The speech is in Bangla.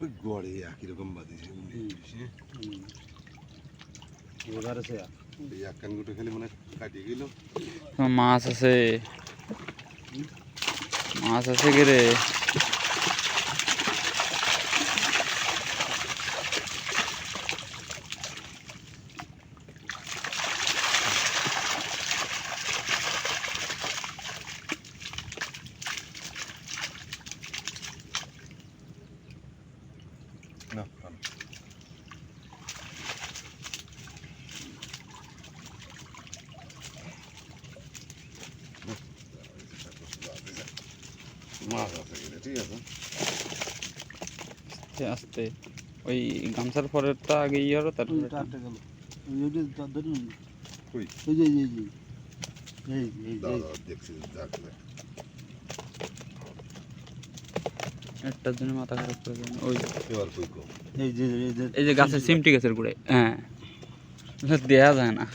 ওই গড়ে একই রকম বাঁধিয়েছে মানে মাছ আছে। মাছ আছে কি রে? না মাছ আছে কিনে ঠিক আছে আস্তে আস্তে ওই গামছার পরেরটা আগে ইয়ে হলো তারপরে গেল ওই যে এই যে এই এই দেখছি দেখলে একটার জন্য মাথা খারাপ করে দেবেন ওই এই যে এই যে গাছের সিমটি গাছের গুড়ে হ্যাঁ। দেয়া যায় না।